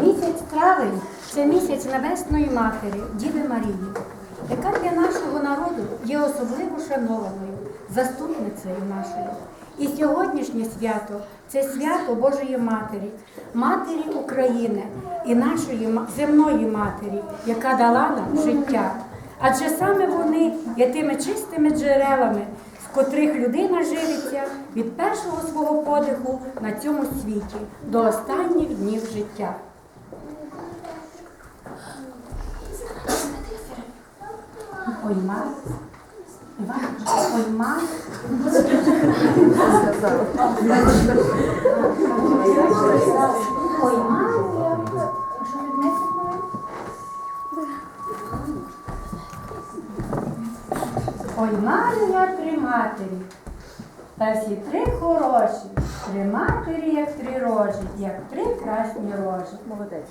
Місяць травень це місяць Небесної Матері, Діви Марії, яка для нашого народу є особливо шанованою, заступницею нашою. І сьогоднішнє свято це свято Божої Матері, Матері України і нашої земної матері, яка дала нам життя. Адже саме вони є тими чистими джерелами, котрих людина живиться від першого свого подиху на цьому світі до останніх днів життя. Ой, мать. Іван, ой, мать. Ой, мать. А що ви не Ой, я три матері, та всі три хороші, три матері, як три рожі, як три красні рожі. Молодець.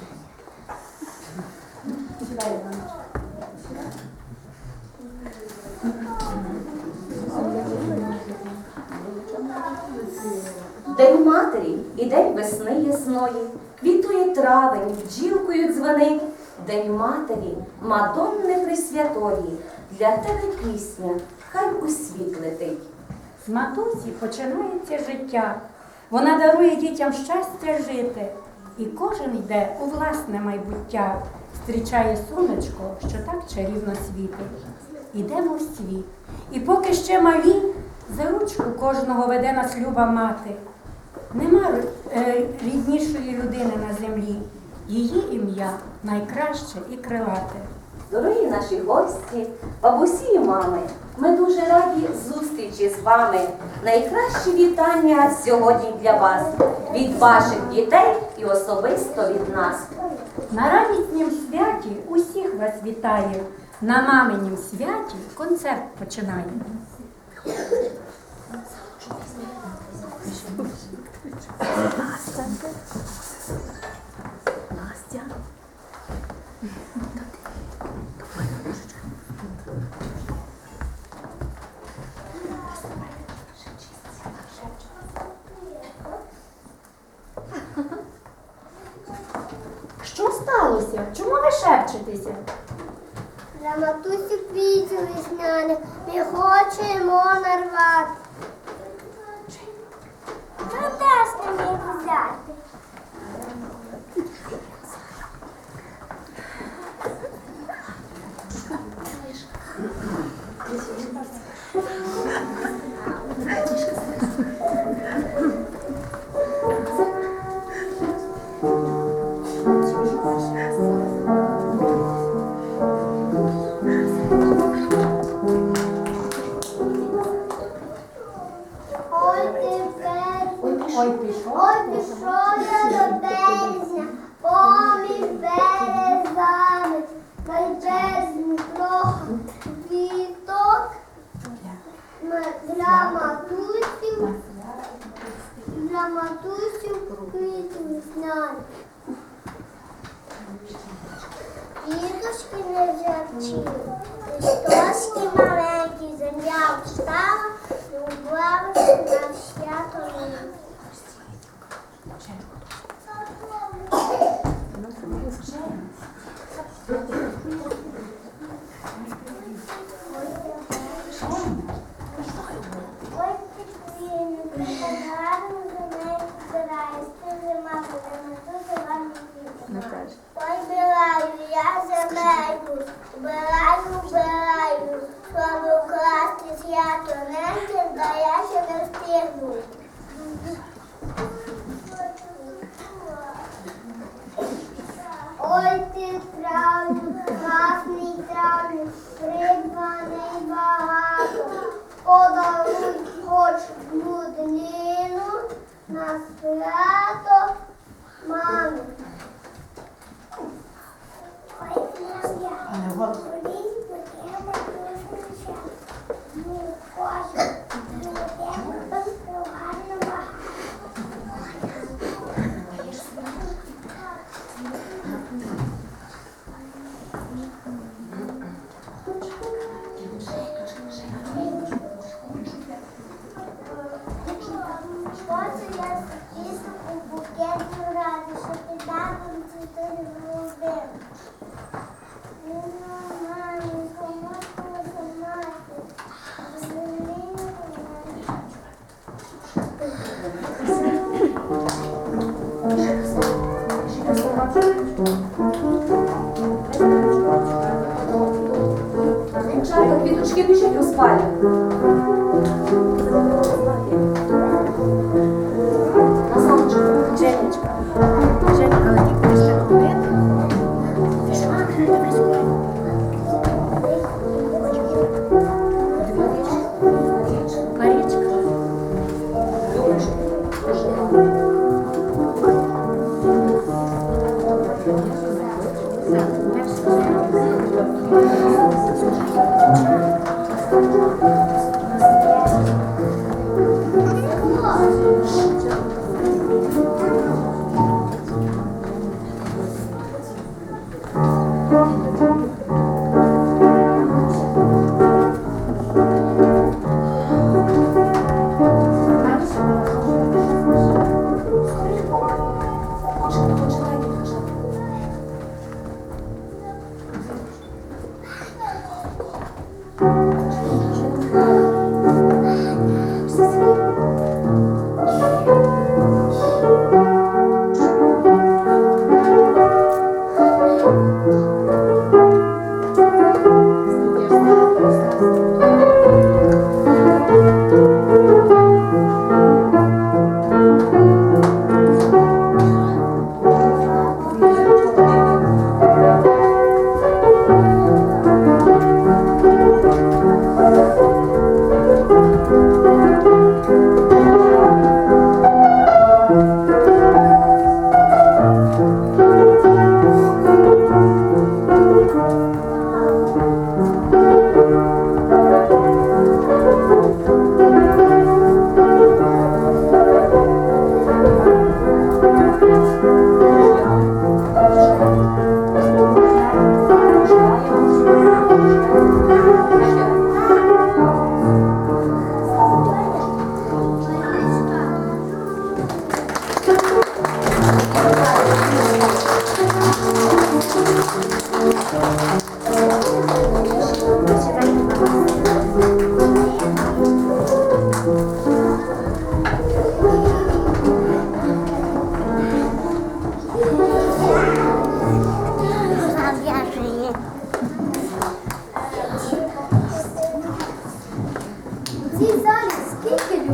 День матері і день весни ясної, квітує травень, бджілкою дзвенить. День матері, Мадонни Пресвятої, для тебе пісня, хай у світ летить. З матусі починається життя. Вона дарує дітям щастя жити. І кожен йде у власне майбуття, зустрічає сонечко, що так чарівно світить. Ідемо в світ. І поки ще малі, за ручку кожного веде нас люба мати. Нема е, ріднішої людини на землі. Її ім'я найкраще і крилате. Дорогі наші гості, бабусі і мами, ми дуже раді зустрічі з вами. Найкращі вітання сьогодні для вас від ваших дітей і особисто від нас. На радіснім святі усіх вас вітаю. На маминім святі концерт починаємо. Що сталося? Чому ви шепчетеся? За матусю квітів весняних ми хочемо нарвати. не жарчі. Христос і маленький земля встав. Хоч людину на свято мамі. Ой, я. У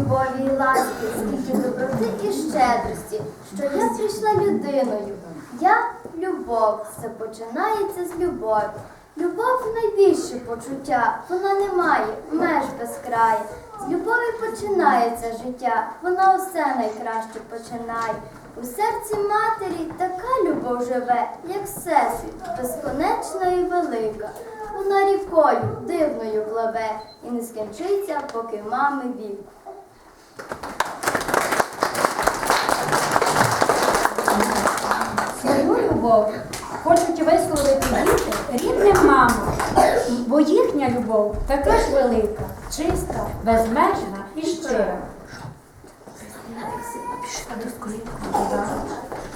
любові і ласки, скільки доброти і щедрості, що я прийшла людиною. Я любов, все починається з любові. Любов найбільше почуття, вона не має меж без краю. З любові починається життя, вона усе найкраще починає. У серці матері така любов живе, як всесвіт, безконечна і велика. Вона рікою дивною пливе і не скінчиться, поки мами вік. Любов. Хочуть висловити діти рідним мамам, бо їхня любов така ж велика, чиста, безмежна і щира.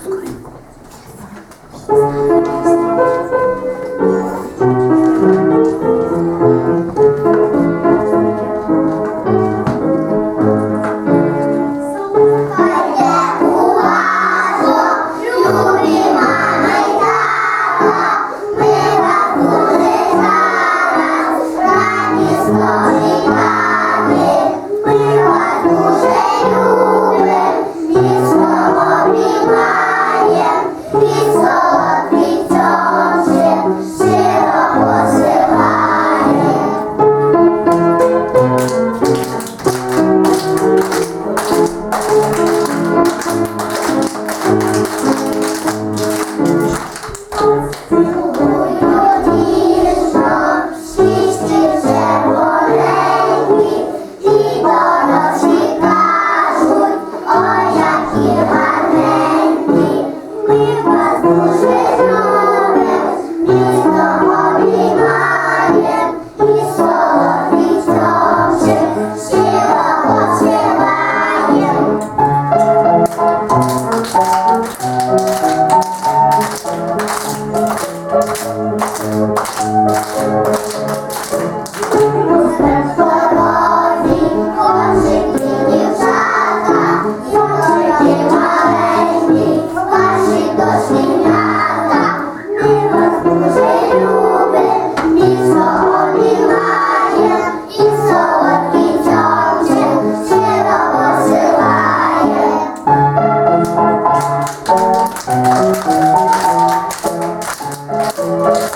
Слухайте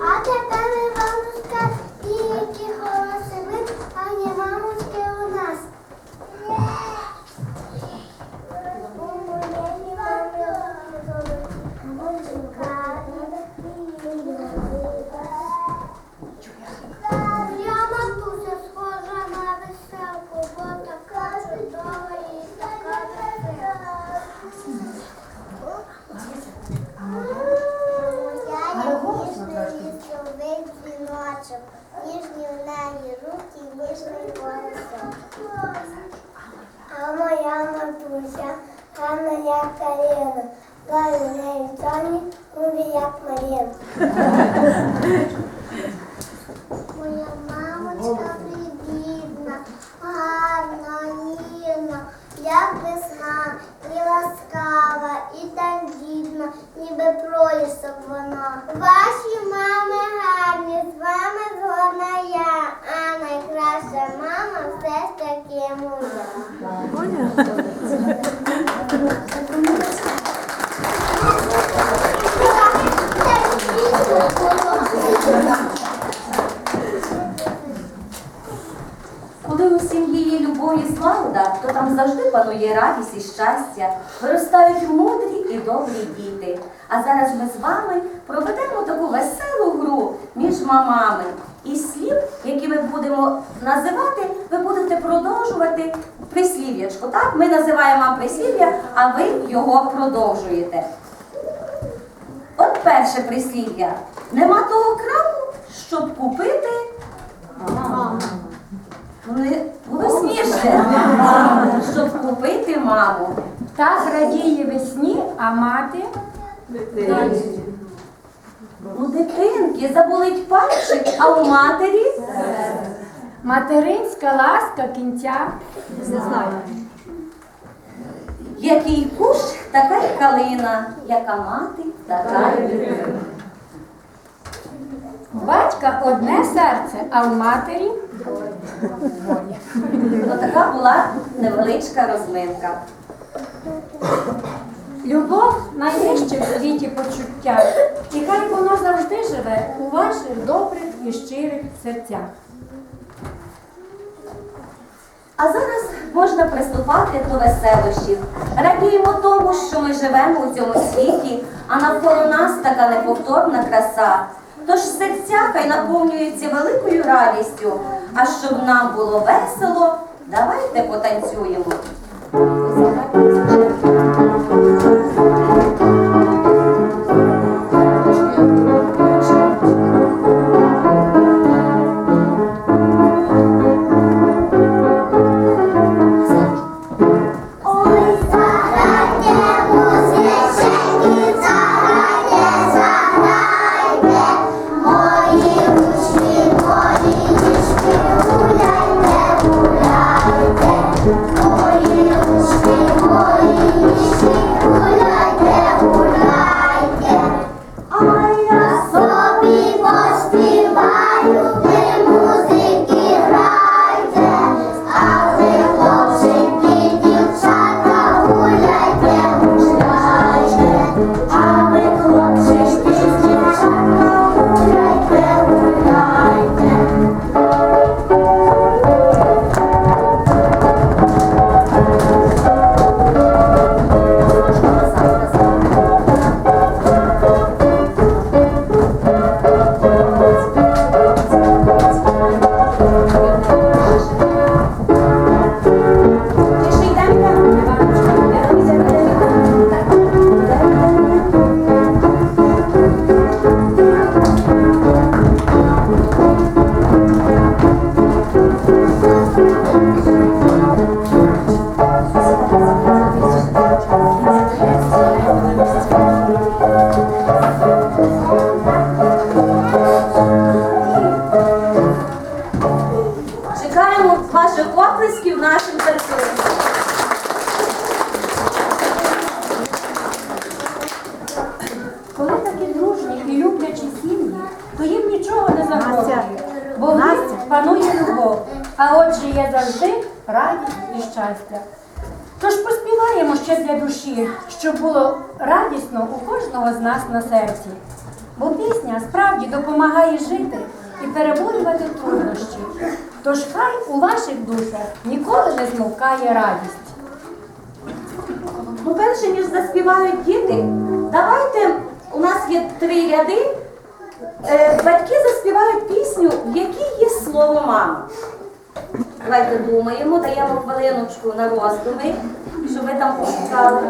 А тепер Іванушка тільки голосовик, а не мамочки у нас. Я матуся схожа на веселку, бо така чудова і така весела. Я ніжний лісовий дзвіночок, ніжні в неї руки, ніжний голосок. А моя матуся, гарна як Карина, Лаю неї Тоні, любі як Марina. Моя мамочка привітна, гарна, ніжна, як весна, і ласкава, і тендітна, ніби пролісок вона. Ваші мами гарні, з вами згодна я, а найкраща мама все ж таки моя. Коли у і злагода, то там завжди панує радість і щастя, виростають мудрі і добрі діти. А зараз ми з вами проведемо таку веселу гру між мамами. І слів, які ми будемо називати, ви будете продовжувати прислів'ячко. Так, ми називаємо вам прислів'я, а ви його продовжуєте. От перше прислів'я. Нема того краму, щоб купити. Голосніше, щоб купити маму. Так радіє весні, а мати? У дитинки заболить пальчик, а у матері? Материнська ласка кінця. Не який кущ, така й калина, яка мати, така й дитина. У батька одне серце, а у матері Ну, така була невеличка розминка. любов найвище в світі почуття. І хай воно завжди живе у ваших добрих і щирих серцях. А зараз можна приступати до веселощів. Радіємо тому, що ми живемо у цьому світі, а навколо нас така неповторна краса. Тож серця хай наповнюються великою радістю. А щоб нам було весело, давайте потанцюємо. Панує любов, а отже є завжди радість і щастя. Тож поспіваємо ще для душі, щоб було радісно у кожного з нас на серці. Бо пісня справді допомагає жити і переборювати труднощі. Тож хай у ваших душах ніколи не змовкає радість. Ну, перше, ніж заспівають діти, давайте у нас є три ряди. Е, батьки заспівають пісню, в якій є слово мама. Давайте думаємо, даємо хвилиночку на роздуми, щоб ви там пошукали.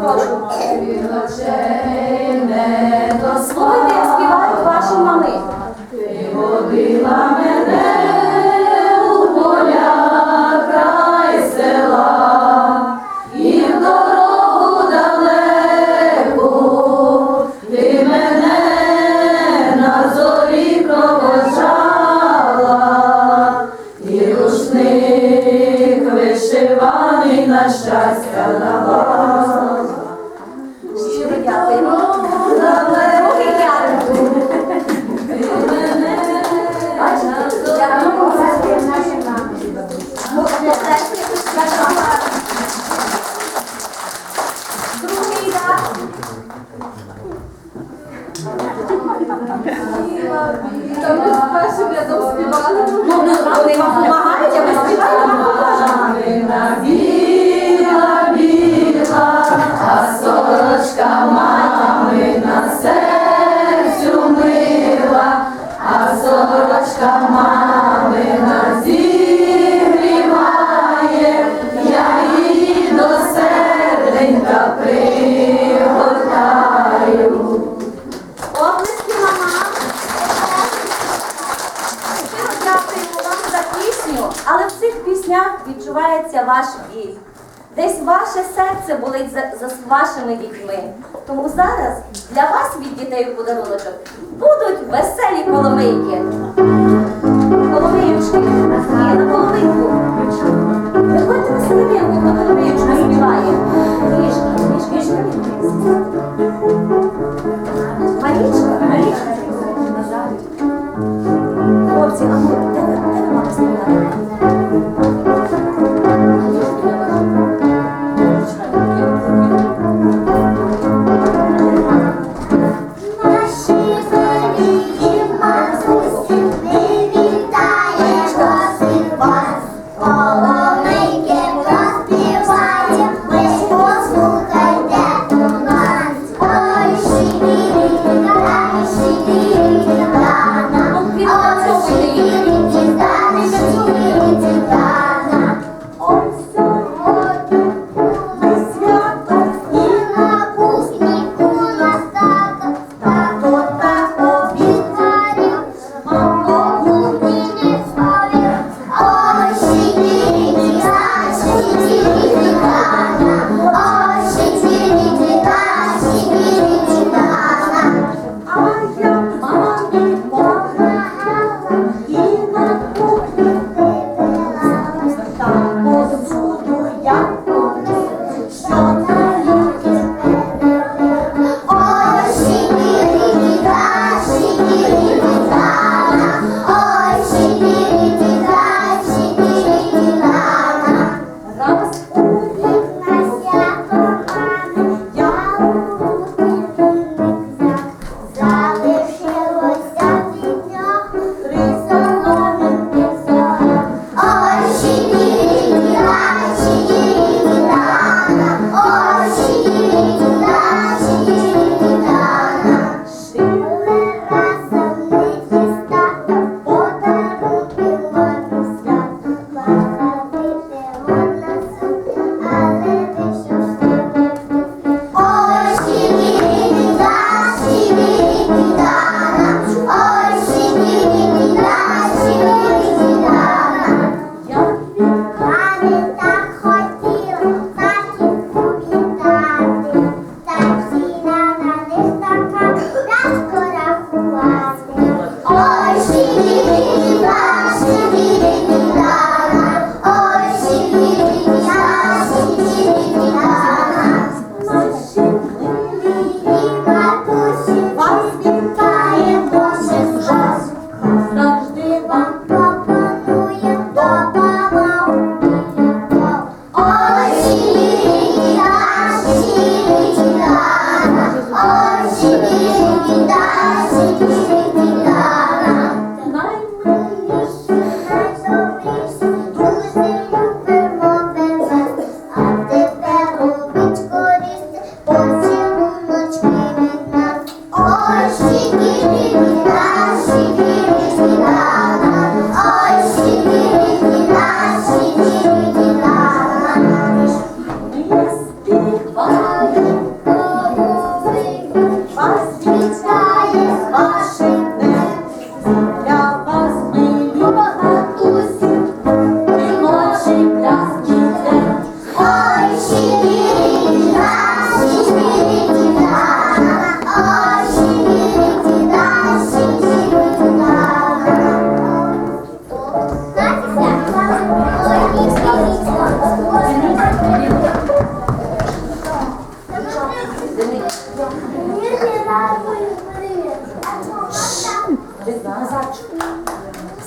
Прошу. Слухайте, як співають ваші мами. Вишиваний ваш біль. Десь ваше серце болить за, за вашими дітьми. Тому зараз для вас від дітей у подаруночок будуть веселі коломийки. Коломиючки на коломийку.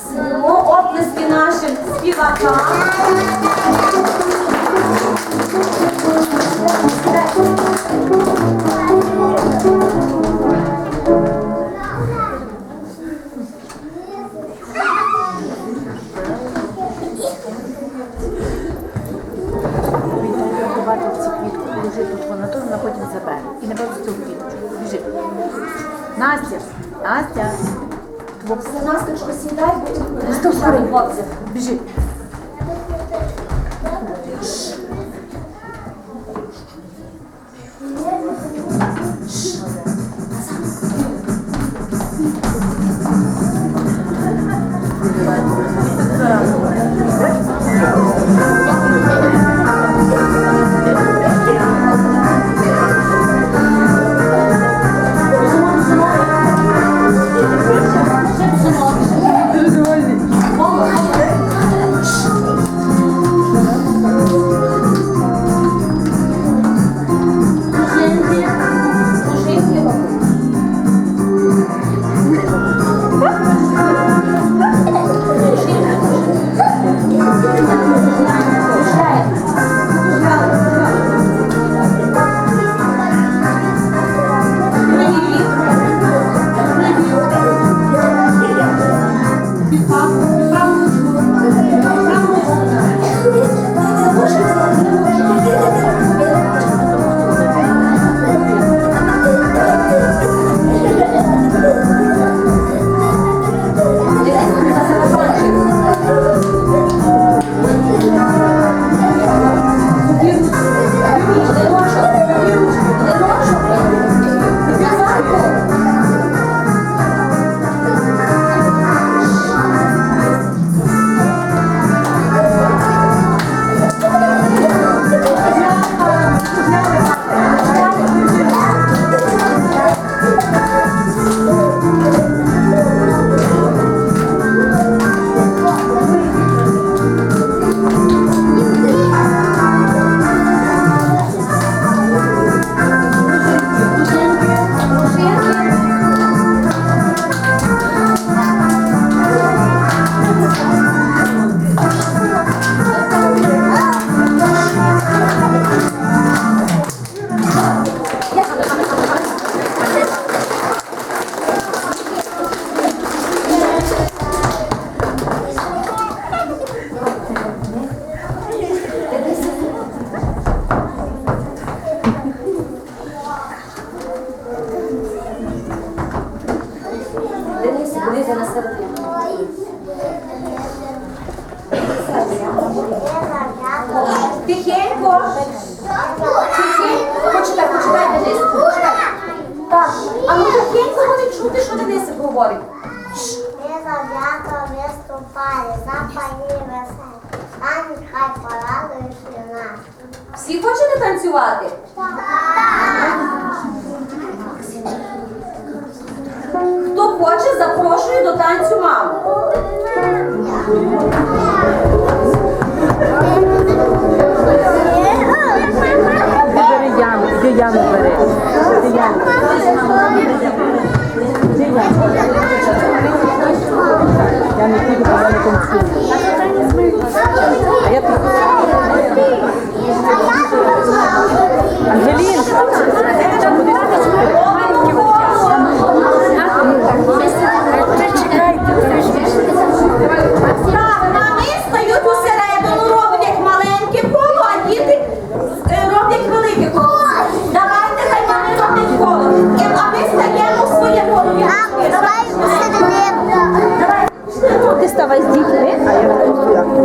Сидимо оплески нашим співакам. Забере. І не бачиш цю квіточку. Біжи. Настя, Настя. Настя, сідай, будь ласка, Біжи. Запрошую до танцю маму. Яну, Яну. Яну. Я не піду. А я тут. Ангелін! Так,